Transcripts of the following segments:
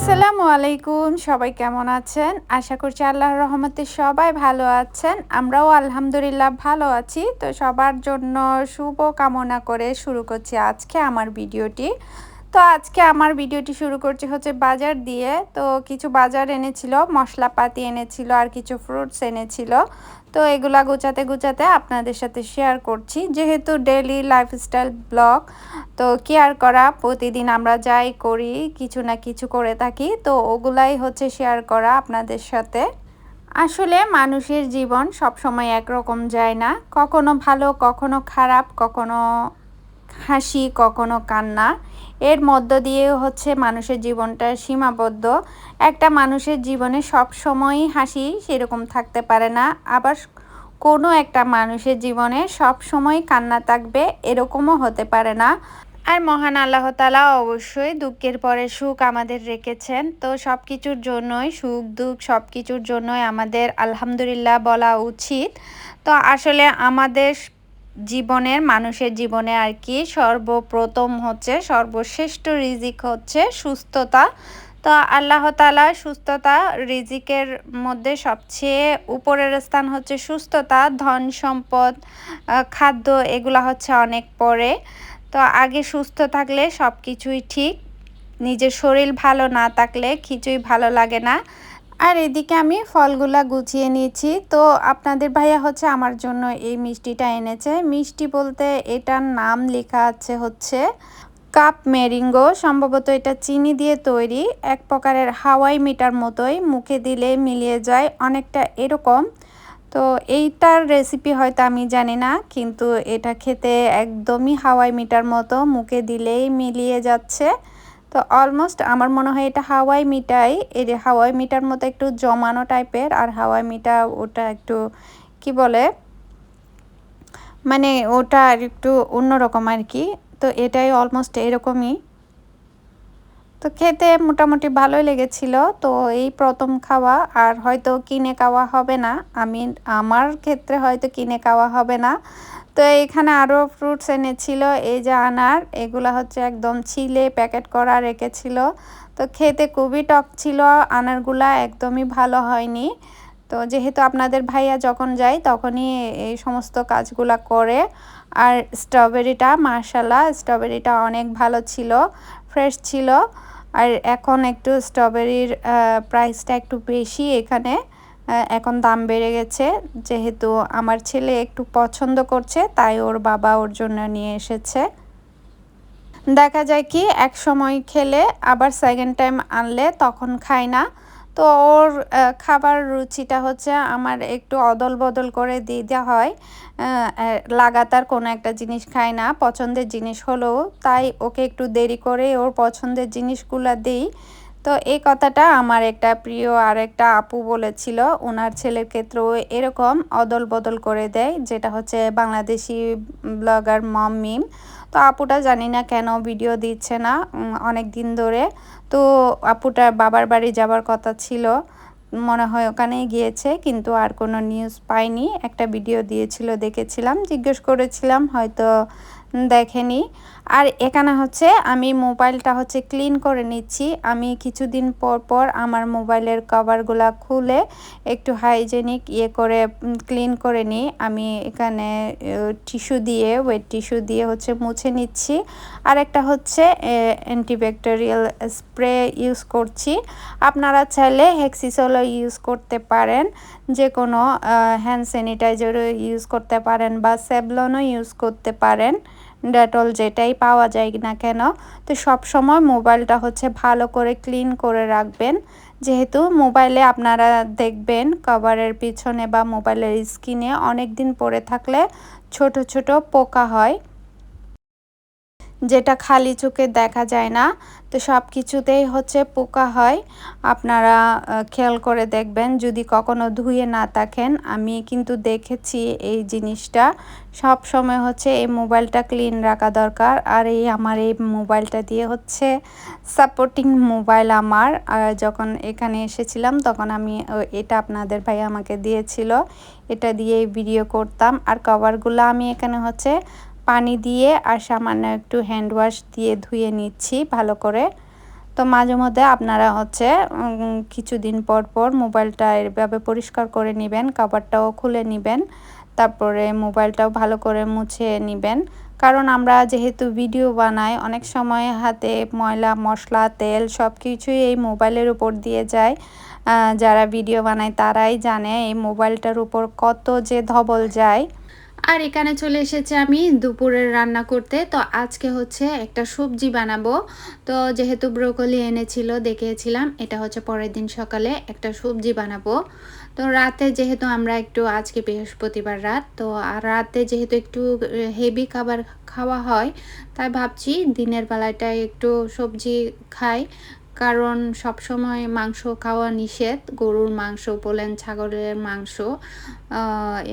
আসসালামু আলাইকুম, সবাই কেমন আছেন? আশা করছি আল্লাহ রহমতে সবাই ভালো আছেন। আমরাও আলহামদুলিল্লাহ ভালো আছি। তো সবার জন্য শুভ কামনা করে শুরু করছি আজকে আমার ভিডিওটি। তো আজকে আমার ভিডিওটি শুরু করছি হচ্ছে বাজার দিয়ে। তো কিছু বাজার এনেছিল, মশলাপাতি এনেছিল আর কিছু ফ্রুটস এনেছিল। তো এগুলা গুছাতে গুছাতে আপনাদের সাথে শেয়ার করছি। যেহেতু ডেলি লাইফস্টাইল ব্লগ তো কেয়ার করা, প্রতিদিন আমরা যাই করি, কিছু না কিছু করে থাকি, তো ওগুলাই হচ্ছে শেয়ার করা আপনাদের সাথে। আসলে মানুষের জীবন সব সময় একরকম যায় না। কখনো ভালো, কখনো খারাপ, কখনো হাসি, কখনো কান্না, এর মধ্য দিয়ে হচ্ছে মানুষের জীবনটা সীমাবদ্ধ। একটা মানুষের জীবনে সব সময়ই হাসি সেরকম থাকতে পারে না, আবার কোনো একটা মানুষের জীবনে সব সময় কান্না থাকবে এরকমও হতে পারে না। আর মহান আল্লাহ তালা অবশ্যই দুঃখের পরে সুখ আমাদের রেখেছেন। তো সব কিছুর জন্যই সুখ, দুঃখ সব কিছুর জন্যই আমাদের আলহামদুলিল্লাহ বলা উচিত। তো আসলে আমাদের জীবনের, মানুষের জীবনে আর কি সর্বপ্রথম হচ্ছে, সর্বশ্রেষ্ঠ রিজিক হচ্ছে সুস্থতা। তো আল্লাহ তালা সুস্থতা রিজিকের মধ্যে সবচেয়ে উপরের স্থান হচ্ছে সুস্থতা, ধন সম্পদ খাদ্য, এগুলা হচ্ছে অনেক পরে। তো আগে সুস্থ থাকলে সব কিছুই ঠিক, নিজের শরীর ভালো না থাকলে কিছুই ভালো লাগে না। আর এদিকে আমি ফলগুলা গুছিয়ে নিয়েছি। তো আপনাদের ভাইয়া হচ্ছে আমার জন্য এই মিষ্টিটা এনেছে। মিষ্টি বলতে এটার নাম লেখা আছে হচ্ছে কাপ মেরিঙ্গো। সম্ভবত এটা চিনি দিয়ে তৈরি। এক প্রকারের হাওয়াই মিটার মতোই মুখে দিলে মিলিয়ে যায়, অনেকটা এরকম। তো এইটার রেসিপি হয়তো আমি জানি না, কিন্তু এটা খেতে একদমই হাওয়াই মিটার মতো মুখে দিলেই মিলিয়ে যাচ্ছে। তো অলমোস্ট আমার মনে হয় এটা হাওয়াই মিঠাই। এই যে হাওয়াই মিটার মতো একটু জমানো টাইপের আর হাওয়াই মিটা ওটা একটু, কি বলে? মানে ওটা আর একটু অন্যরকম আর কি। তো এটাই অলমোস্ট এরকমই। তো খেতে মোটামুটি ভালোই লেগেছিল। তো এই প্রথম খাওয়া আর হয়তো কিনে খাওয়া হবে না। আমি আমার ক্ষেত্রে হয়তো কিনে খাওয়া হবে না। তো এখানে আরও ফ্রুটস এনেছিল, এই যে আনার, এগুলো হচ্ছে একদম ছিলে প্যাকেট করা রেখেছিল। তো খেতে খুবই টক ছিল, আনারগুলা একদমই ভালো হয়নি। তো যেহেতু আপনাদের ভাইয়া যখন যায় তখনই এই সমস্ত কাজগুলা করে। আর স্ট্রবেরিটা মার্শাল্লাহ স্ট্রবেরিটা অনেক ভালো ছিল ফ্রেশ ছিল। আর এখন একটু স্ট্রবেরির প্রাইসটা একটু বেশি এখানে। এখন দাম বেড়ে গেছে। যেহেতু আমার ছেলে একটু পছন্দ করছে, তাই ওর বাবা ওর জন্য নিয়ে এসেছে। দেখা যায় কি, এক সময় খেলে, আবার সেকেন্ড টাইম আনলে তখন খায় না। তো ওর খাবার রুচিটা হচ্ছে আমার একটু অদল বদল করে দিয়ে দেওয়া হয় লাগাতার কোনো একটা জিনিস খায় না, পছন্দের জিনিস হলেও। তাই ওকে একটু দেরি করে ওর পছন্দের জিনিসগুলো দিই। তো এই কথাটা আমার একটা প্রিয় আর একটা আপু বলেছিল। ওনার ছেলের ক্ষেত্রেও এরকম অদল বদল করে দেয়, যেটা হচ্ছে বাংলাদেশি ব্লগার মম মিম। তো আপুটা জানি না কেন ভিডিও দিচ্ছে না অনেক দিন ধরে। তো আপুটার বাবার বাড়ি যাবার কথা ছিল, মনে হয় ওখানেই গিয়েছে, কিন্তু আর কোনো নিউজ পাইনি একটা ভিডিও দিয়েছিল, দেখেছিলাম, জিজ্ঞেস করেছিলাম, হয়তো দেখেনি। আর এখানে হচ্ছে আমি মোবাইলটা হচ্ছে ক্লিন করে নিচ্ছি। আমি কিছুদিন পর পর আমার মোবাইলের কভারগুলা খুলে একটু হাইজেনিক ইয়ে করে ক্লিন করে নিই। আমি এখানে টিস্যু দিয়ে, ওয়েট টিস্যু দিয়ে হচ্ছে মুছে নিচ্ছি। আর একটা হচ্ছে অ্যান্টিব্যাকটেরিয়াল স্প্রে ইউজ করছি। আপনারা চাইলে হেক্সিসলও ইউজ করতে পারেন। যে কোনো হ্যান্ড স্যানিটাইজারও ইউজ করতে পারেন বা সেভলনও ইউজ করতে পারেন। ডেটল যেটাই পাওয়া যায় না কেন, তো সব সময় মোবাইলটা হচ্ছে ভালো করে ক্লিন করে রাখবেন। যেহেতু মোবাইলে আপনারা দেখবেন কভারের পিছনে বা মোবাইলের স্ক্রিনে অনেক দিন পরে থাকলে ছোট ছোট পোকা হয়। যেটা খালি চোখে দেখা যায় না। তো সব কিছুতেই হচ্ছে পোকা হয়। আপনারা খেয়াল করে দেখবেন, যদি কখনো ধুয়ে না থাকেন, আমি কিন্তু দেখেছি এই জিনিসটা। সব সময় হচ্ছে এই মোবাইলটা ক্লিন রাখা দরকার। আর এই আমার এই মোবাইলটা দিয়ে হচ্ছে সাপোর্টিং মোবাইল আমার। যখন এখানে এসেছিলাম, তখন আমি এটা আপনাদের ভাই আমাকে দিয়েছিল। এটা দিয়ে ভিডিও করতাম। আর কভারগুলো আমি এখানে হচ্ছে পানি দিয়ে আর সামান্য একটু হ্যান্ড ওয়াশ দিয়ে ধুয়ে নিচ্ছি ভালো করে। তো মাঝে মধ্যে আপনারা হচ্ছে কিছুদিন পর পর মোবাইলটা এভাবে পরিষ্কার করে নেবেন, কাবারটাও খুলে নেবেন, তারপরে মোবাইলটাও ভালো করে মুছে নেবেন। কারণ আমরা যেহেতু ভিডিও বানাই, অনেক সময় হাতে ময়লা, মশলা, তেল সব কিছুই এই মোবাইলের উপর দিয়ে যায়। যারা ভিডিও বানায় তারাই জানে এই মোবাইলটার উপর কত যে ধবল যায়। আর এখানে চলে এসেছে আমি দুপুরের রান্না করতে। তো আজকে হচ্ছে একটা সবজি বানাবো। তো যেহেতু ব্রোকলি এনেছিল, দেখিয়েছিলাম, এটা হচ্ছে পরের দিন সকালে একটা সবজি বানাবো। তো রাতে যেহেতু আমরা একটু, আজকে বৃহস্পতিবার রাত, তো আর রাতে যেহেতু একটু হেভি খাবার খাওয়া হয়, তাই ভাবছি দিনের বেলাটায় একটু সবজি খাই। কারণ সবসময় মাংস খাওয়া নিষেধ। গরুর মাংস বলেন ছাগলের মাংস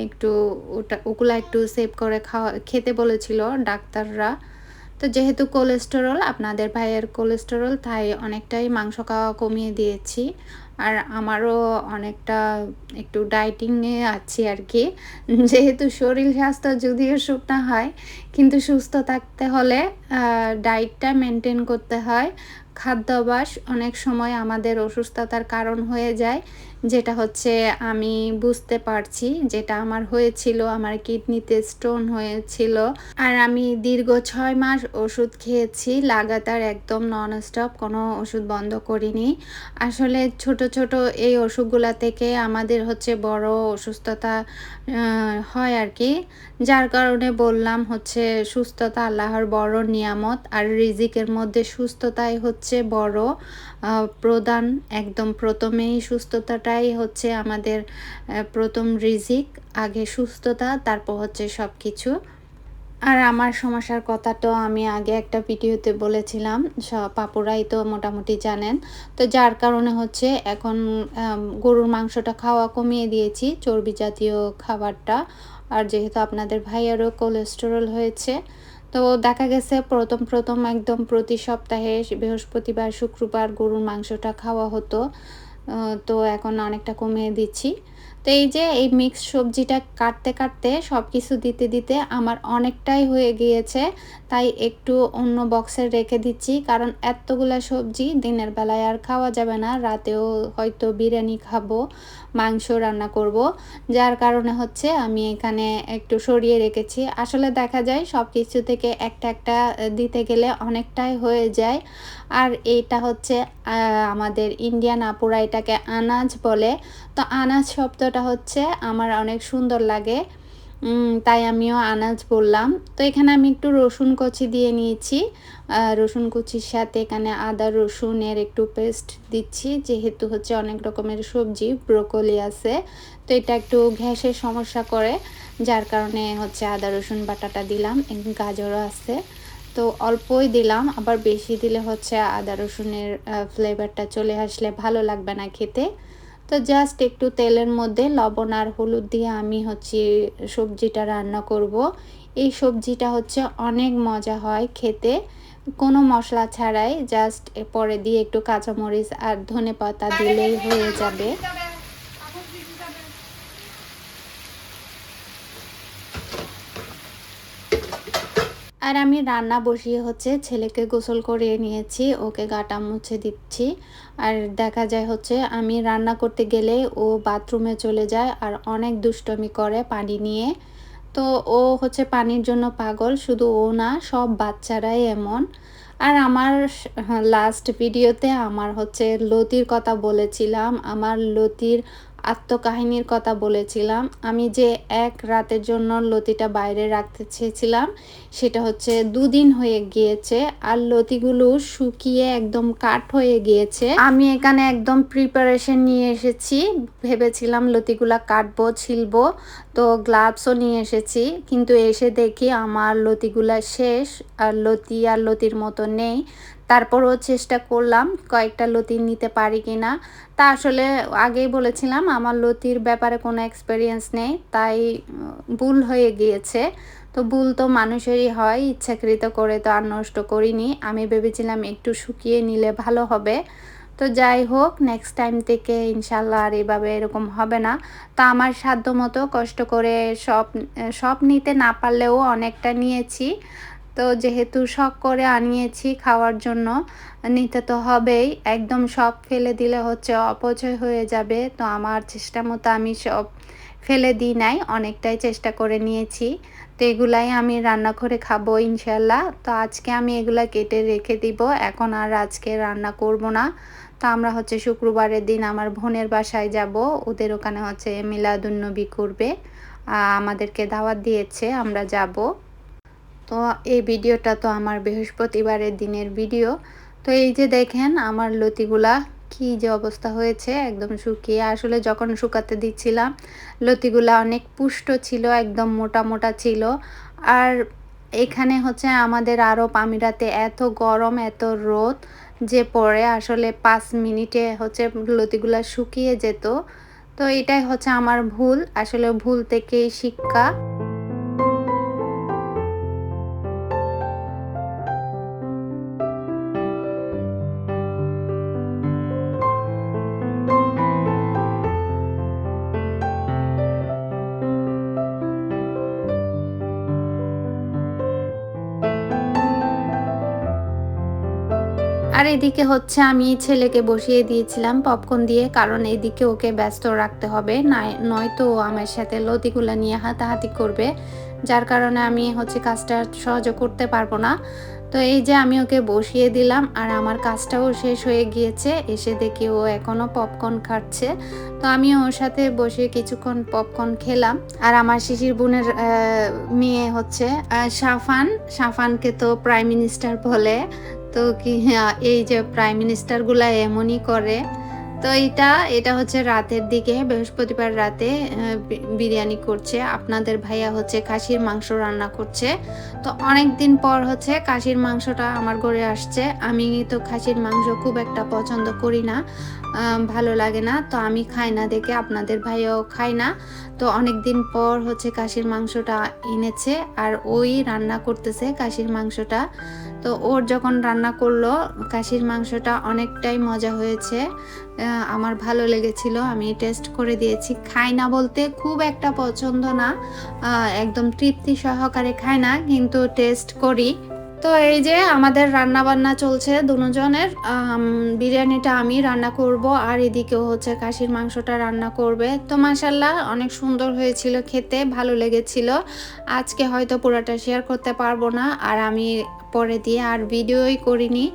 একটু ওটা, ওগুলো একটু সেভ করে খাওয়া, খেতে বলেছিল ডাক্তাররা। তো যেহেতু কোলেস্টেরল আপনাদের ভাইয়ের কোলেস্টেরল তাই অনেকটাই মাংস খাওয়া কমিয়ে দিয়েছি। আর আমারও অনেকটা একটু ডাইটিংয়ে আছি আর কি। যেহেতু শরীর স্বাস্থ্য যদিও শুকনা হয়, কিন্তু সুস্থ থাকতে হলে ডায়েটটা মেনটেন করতে হয়। খাদ্যাভ্যাস অনেক সময় আমাদের অসুস্থতার কারণ হয়ে যায়। যেটা হচ্ছে আমি বুঝতে পারছি যেটা আমার হয়েছিল, আমার কিডনিতে স্টোন হয়েছিল। আর আমি দীর্ঘ ছয় মাস ওষুধ খেয়েছি, লাগাতার একদম নন স্টপ কোনো ওষুধ বন্ধ করিনি। আসলে ছোট ছোট এই অসুখগুলা থেকে আমাদের হচ্ছে বড় অসুস্থতা হয় আর কি। যার কারণে বললাম হচ্ছে সুস্থতা আল্লাহর বড় নিয়ামত, আর রিজিকের মধ্যে সুস্থতাই হচ্ছে বড়। প্রদান একদম প্রথমেই সুস্থতাটাই হচ্ছে আমাদের প্রথম রিজিক, আগে সুস্থতা, তারপর হচ্ছে সব কিছু আর আমার সমস্যার কথা তো আমি আগে একটা ভিডিওতে বলেছিলাম সব পাপুরাই তো মোটামুটি জানেন। তো যার কারণে হচ্ছে এখন গরুর মাংসটা খাওয়া কমিয়ে দিয়েছি, চর্বি জাতীয় খাবারটা। আর যেহেতু আপনাদের ভাইয়েরও কোলেস্টেরল হয়েছে তো দেখা গেছে প্রথম প্রথম একদম প্রতি সপ্তাহে বৃহস্পতিবার, শুক্রবার গরুর মাংসটা খাওয়া হতো তো এখন অনেকটা কমিয়ে দিচ্ছি। তো এই যে এই মিক্স সবজিটা কাটতে কাটতে সব কিছু দিতে দিতে আমার অনেকটাই হয়ে গিয়েছে, তাই একটু অন্য বক্সে রেখে দিচ্ছি। কারণ এতগুলা সবজি দিনের বেলায় আর খাওয়া যাবে না, রাতেও হয়তো বিরিয়ানি খাব, মাংস রান্না করব। যার কারণে হচ্ছে আমি এখানে একটু সরিয়ে রেখেছি। আসলে দেখা যায় সব কিছু থেকে একটা একটা দিতে গেলে অনেকটাই হয়ে যায়। আর এইটা হচ্ছে আমাদের ইন্ডিয়ান আপুরা এটাকে আনাজ বলে। তো আনাজ শব্দটা হচ্ছে আমার অনেক সুন্দর লাগে। তাই আমিও আনাজ বললাম। তো এখানে আমি একটু রসুন কচি দিয়ে নিয়েছি। রসুন কুচির সাথে এখানে আদা রসুনের একটু পেস্ট দিচ্ছি। যেহেতু হচ্ছে অনেক রকমের সবজি, ব্রোকলি আছে। তো এটা একটু ঘ্যাসের সমস্যা করে, যার কারণে হচ্ছে আদা রসুন বাটাটা দিলাম। গাজরও আছে। তো অল্পই দিলাম, আবার বেশি দিলে হচ্ছে আদা রসুনের ফ্লেভারটা চলে আসলে ভালো লাগবে না খেতে। তো জাস্ট একটু তেলের মধ্যে লবণ আর হলুদ দিয়ে আমি হচ্ছে সবজিটা রান্না করব। এই সবজিটা হচ্ছে অনেক মজা হয় খেতে। কোনো মশলা ছাড়াই জাস্ট পরে দিয়ে একটু কাঁচামরিচ আর ধনে পাতা দিলেই হয়ে যাবে। আর আমি রান্না বসিয়ে হচ্ছে ছেলেকে গোসল করিয়ে নিয়েছি, ওকে গাটা মুছে দিচ্ছি। আর দেখা যায় হচ্ছে আমি রান্না করতে গেলে ও বাথরুমে চলে যায় আর অনেক দুষ্টমি করে পানি নিয়ে। তো ও হচ্ছে পানির জন্য পাগল, শুধু ও না, সব বাচ্চারাই এমন। আর আমার লাস্ট ভিডিওতে আমার হচ্ছে লতির কথা বলেছিলাম। আমার লতির আত্মকাহিনীর কথা বলেছিলাম। আমি যে এক রাতের জন্য লতিটা বাইরে রাখতে চেয়েছিলাম, সেটা হচ্ছে দুদিন হয়ে গিয়েছে আর লতিগুলো শুকিয়ে একদম কাঠ হয়ে গিয়েছে। আমি এখানে একদম প্রিপারেশন নিয়ে এসেছি। ভেবেছিলাম লতিগুলা কাটবো, ছিলবো, তো গ্লাভসও নিয়ে এসেছি। কিন্তু এসে দেখি আমার লতিগুলা শেষ আর লতি আর লতির মতো নেই। তারপরও চেষ্টা করলাম কয়েকটা লতি নিতে পারি কি না তা আসলে আগেই বলেছিলাম, আমার লতির ব্যাপারে কোনো এক্সপিরিয়েন্স নেই, তাই ভুল হয়ে গিয়েছে। তো ভুল তো মানুষেরই হয়, ইচ্ছাকৃত করে তো আর নষ্ট করিনি। আমি ভেবেছিলাম একটু শুকিয়ে নিলে ভালো হবে। তো যাই হোক নেক্সট টাইম থেকে ইনশাল্লাহ আর এভাবে এরকম হবে না। তো আমার সাধ্য মতো কষ্ট করে সব সব নিতে না পারলেও অনেকটা নিয়েছি। তো যেহেতু শখ করে আনিয়েছি খাওয়ার জন্য, নিতে তো হবেই। একদম সব ফেলে দিলে হচ্ছে অপচয় হয়ে যাবে। তো আমার চেষ্টা মতো আমি সব ফেলে দিই নাই, অনেকটাই চেষ্টা করে নিয়েছি। তো এগুলাই আমি রান্না করে খাব ইনশাল্লাহ তো আজকে আমি এগুলা কেটে রেখে দিব। এখন আর আজকে রান্না করব না। তো আমরা হচ্ছে শুক্রবারের দিন আমার বোনের বাসায় যাব। ওদের ওখানে হচ্ছে মিলাদুন্নবী করবে। আমাদেরকে দাওয়াত দিয়েছে, আমরা যাব। তো এই ভিডিওটা তো আমার বৃহস্পতিবারের দিনের ভিডিও। তো এই যে দেখেন আমার লতিগুলা কি যে অবস্থা হয়েছে, একদম শুকিয়ে। আসলে যখন শুকাতে দিচ্ছিলাম, লতিগুলা অনেক পুষ্ট ছিল, একদম মোটা মোটা ছিল। আর এখানে হচ্ছে আমাদের আরব আমিরাতে এত গরম, এত রোদ যে পরে আসলে পাঁচ মিনিটে হচ্ছে লতিগুলা শুকিয়ে যেত। তো এটাই হচ্ছে আমার ভুল। আসলে ভুল থেকেই শিক্ষা। আর এদিকে হচ্ছে আমি ছেলেকে বসিয়ে দিয়েছিলাম পপকর্ন দিয়ে, কারণ এদিকে ওকে ব্যস্ত রাখতে হবে। নয়তো আমার সাথে লতিগুলো নিয়ে হাতাহাতি করবে, যার কারণে আমি হচ্ছে কাজটা সহজে করতে পারব না। তো এই যে আমি ওকে বসিয়ে দিলাম, আর আমার কাজটাও শেষ হয়ে গিয়েছে, এসে দেখি ও এখনও পপকর্ন খাচ্ছে। তো আমি ওর সাথে বসে কিছুক্ষণ পপকর্ন খেলাম, আর আমার শিশির বোনের মেয়ে হচ্ছে সাফান সাফানকে তো প্রাইম মিনিস্টার বলে। তো কি এই যে প্রাইম মিনিস্টারগুলা এমনই করে। তো এটা এটা হচ্ছে রাতের দিকে, বৃহস্পতিবার রাতে বিরিয়ানি করছে। আপনাদের ভাইয়া হচ্ছে খাসির মাংস রান্না করছে। তো অনেক দিন পর হচ্ছে খাসির মাংসটা আমার ঘরে আসছে। আমি তো খাসির মাংস খুব একটা পছন্দ করি না ভালো লাগে না। তো আমি খাই না দেখে আপনাদের ভাইয়াও খাই না। তো অনেক দিন পর হচ্ছে খাসির মাংসটা এনেছে, আর ওই রান্না করতেছে খাসির মাংসটা। তো ওর যখন রান্না করল, কাশির মাংসটা অনেকটাই মজা হয়েছে। আমার ভালো লেগেছিল, আমি টেস্ট করে দিয়েছি। খাই না বলতে খুব একটা পছন্দ না একদম তৃপ্তি সহকারে খাই না, কিন্তু টেস্ট করি। তো এই যে আমাদের রান্না বান্না চলছে দুজনের বিরিয়ানিটা আমি রান্না করব আর এদিকেও হচ্ছে খাসির মাংসটা রান্না করবে। তো মাসাল্লাহ অনেক সুন্দর হয়েছিল খেতে, ভালো লেগেছিল। আজকে হয়তো পুরোটা শেয়ার করতে পারব না আর আমি পরে দিয়ে আর ভিডিওই করিনি।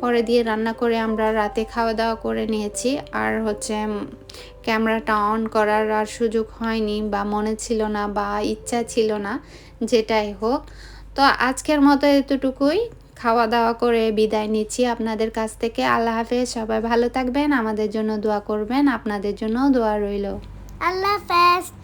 পরে দিয়ে রান্না করে আমরা রাতে খাওয়া দাওয়া করে নিয়েছি। আর হচ্ছে ক্যামেরাটা অন করার আর সুযোগ হয়নি বা মনে ছিল না বা ইচ্ছা ছিল না, যেটাই হোক। তো আজকের মতো এতটুকুই। খাওয়া দাওয়া করে বিদায় নিচ্ছি আপনাদের কাছ থেকে। আল্লাহ হাফেজ, সবাই ভালো থাকবেন, আমাদের জন্য দোয়া করবেন, আপনাদের জন্য দোয়া রইল। আল্লাহ হাফেজ।